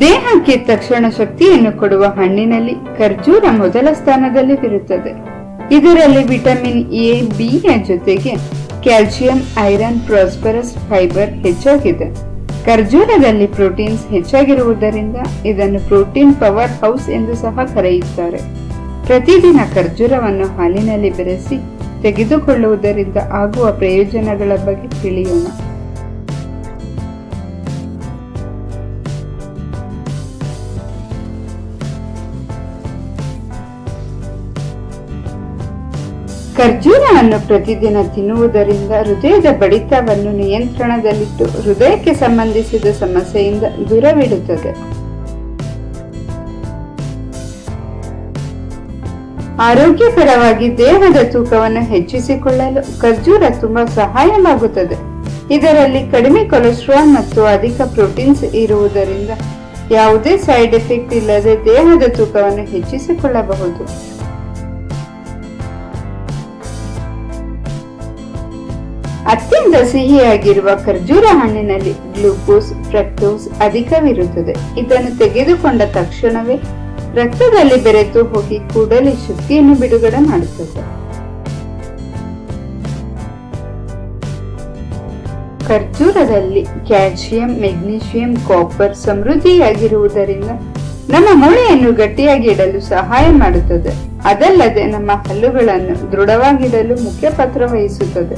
ದೇಹಕ್ಕೆ ತಕ್ಷಣ ಶಕ್ತಿಯನ್ನು ಕೊಡುವ ಹಣ್ಣಿನಲ್ಲಿ ಖರ್ಜೂರ ಮೊದಲ ಸ್ಥಾನದಲ್ಲಿ ಇರುತ್ತದೆ. ಇದರಲ್ಲಿ ವಿಟಮಿನ್ ಎ, ಬಿ ಯ ಜೊತೆಗೆ ಕ್ಯಾಲ್ಸಿಯಂ, ಐರನ್, ಪ್ರಾಸ್ಪರಸ್, ಫೈಬರ್ ಹೆಚ್ಚಾಗಿದೆ. ಖರ್ಜೂರದಲ್ಲಿ ಪ್ರೋಟೀನ್ಸ್ ಹೆಚ್ಚಾಗಿರುವುದರಿಂದ ಇದನ್ನು ಪ್ರೋಟೀನ್ ಪವರ್ ಹೌಸ್ ಎಂದು ಸಹ ಕರೆಯುತ್ತಾರೆ. ಪ್ರತಿದಿನ ಖರ್ಜೂರವನ್ನು ಹಾಲಿನಲ್ಲಿ ಬೆರೆಸಿ ತೆಗೆದುಕೊಳ್ಳುವುದರಿಂದ ಆಗುವ ಪ್ರಯೋಜನಗಳ ಬಗ್ಗೆ ತಿಳಿಯೋಣ. ಖರ್ಜೂರವನ್ನು ಪ್ರತಿದಿನ ತಿನ್ನುವುದರಿಂದ ಹೃದಯದ ಬಡಿತವನ್ನು ನಿಯಂತ್ರಣದಲ್ಲಿಟ್ಟು ಹೃದಯಕ್ಕೆ ಸಂಬಂಧಿಸಿದ ಸಮಸ್ಯೆಯಿಂದ ದೂರವಿಡುತ್ತದೆ. ಆರೋಗ್ಯಕರವಾಗಿ ದೇಹದ ತೂಕವನ್ನು ಹೆಚ್ಚಿಸಿಕೊಳ್ಳಲು ಖರ್ಜೂರ ತುಂಬಾ ಸಹಾಯವಾಗುತ್ತದೆ. ಇದರಲ್ಲಿ ಕಡಿಮೆ ಕೊಲೆಸ್ಟ್ರಾಲ್ ಮತ್ತು ಅಧಿಕ ಪ್ರೋಟೀನ್ಸ್ ಇರುವುದರಿಂದ ಯಾವುದೇ ಸೈಡ್ ಎಫೆಕ್ಟ್ ಇಲ್ಲದೆ ದೇಹದ ತೂಕವನ್ನು ಹೆಚ್ಚಿಸಿಕೊಳ್ಳಬಹುದು. ಅತ್ಯಂತ ಸಿಹಿಯಾಗಿರುವ ಖರ್ಜೂರ ಹಣ್ಣಿನಲ್ಲಿ ಗ್ಲೂಕೋಸ್, ಫ್ರಕ್ಟೋಸ್ ಅಧಿಕವಿರುತ್ತದೆ. ಇದನ್ನು ತೆಗೆದುಕೊಂಡ ತಕ್ಷಣವೇ ರಕ್ತದಲ್ಲಿ ಬೆರೆತು ಹೋಗಿ ಕೂಡಲೇ ಶಕ್ತಿಯನ್ನು ಬಿಡುಗಡೆ ಮಾಡುತ್ತದೆ. ಖರ್ಜೂರದಲ್ಲಿ ಕ್ಯಾಲ್ಸಿಯಂ ಮೆಗ್ನೀಷಿಯಂ ಕಾಪರ್ ಸಮೃದ್ಧಿಯಾಗಿರುವುದರಿಂದ ನಮ್ಮ ಮೂಳೆಯನ್ನು ಗಟ್ಟಿಯಾಗಿ ಇಡಲು ಸಹಾಯ ಮಾಡುತ್ತದೆ. ಅದಲ್ಲದೆ ನಮ್ಮ ಹಲ್ಲುಗಳನ್ನು ದೃಢವಾಗಿಡಲು ಮುಖ್ಯ ಪಾತ್ರ ವಹಿಸುತ್ತದೆ.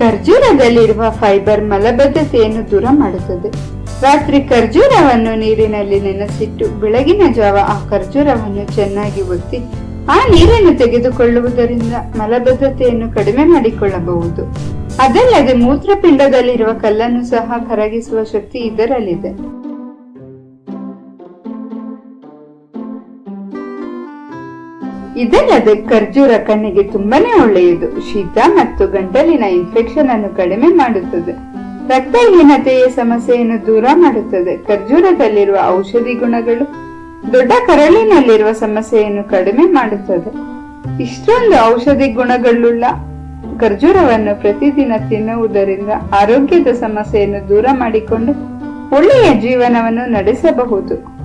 ಖರ್ಜೂರದಲ್ಲಿರುವ ಫೈಬರ್ ಮಲಬದ್ಧತೆಯನ್ನು ದೂರ ಮಾಡುತ್ತದೆ ರಾತ್ರಿ ಖರ್ಜೂರವನ್ನು ನೀರಿನಲ್ಲಿ ನೆನೆಸಿಟ್ಟು ಬೆಳಗಿನ ಜಾವ ಆ ಖರ್ಜೂರವನ್ನು ಚೆನ್ನಾಗಿ ಒತ್ತಿ ಆ ನೀರನ್ನು ತೆಗೆದುಕೊಳ್ಳುವುದರಿಂದ ಮಲಬದ್ಧತೆಯನ್ನು ಕಡಿಮೆ ಮಾಡಿಕೊಳ್ಳಬಹುದು. ಅದಲ್ಲದೆ ಮೂತ್ರಪಿಂಡದಲ್ಲಿರುವ ಕಲ್ಲನ್ನು ಸಹ ಕರಗಿಸುವ ಶಕ್ತಿ ಇದರಲ್ಲಿದೆ. ಇದಲ್ಲದೆ ಖರ್ಜೂರ ಕಣ್ಣಿಗೆ ತುಂಬಾನೇ ಒಳ್ಳೆಯದು. ಶೀತ ಮತ್ತು ಗಂಟಲಿನ ಇನ್ಫೆಕ್ಷನ್ ಅನ್ನು ಕಡಿಮೆ ಮಾಡುತ್ತದೆ. ರಕ್ತಹೀನತೆಯ ಸಮಸ್ಯೆಯನ್ನು ದೂರ ಮಾಡುತ್ತದೆ. ಖರ್ಜೂರದಲ್ಲಿರುವ ಔಷಧಿ ಗುಣಗಳು ದೊಡ್ಡ ಕರಳಿನಲ್ಲಿರುವ ಸಮಸ್ಯೆಯನ್ನು ಕಡಿಮೆ ಮಾಡುತ್ತದೆ. ಇಷ್ಟೊಂದು ಔಷಧಿ ಗುಣಗಳುಳ್ಳ ಖರ್ಜೂರವನ್ನು ಪ್ರತಿದಿನ ತಿನ್ನುವುದರಿಂದ ಆರೋಗ್ಯದ ಸಮಸ್ಯೆಯನ್ನು ದೂರ ಮಾಡಿಕೊಂಡು ಒಳ್ಳೆಯ ಜೀವನವನ್ನು ನಡೆಸಬಹುದು.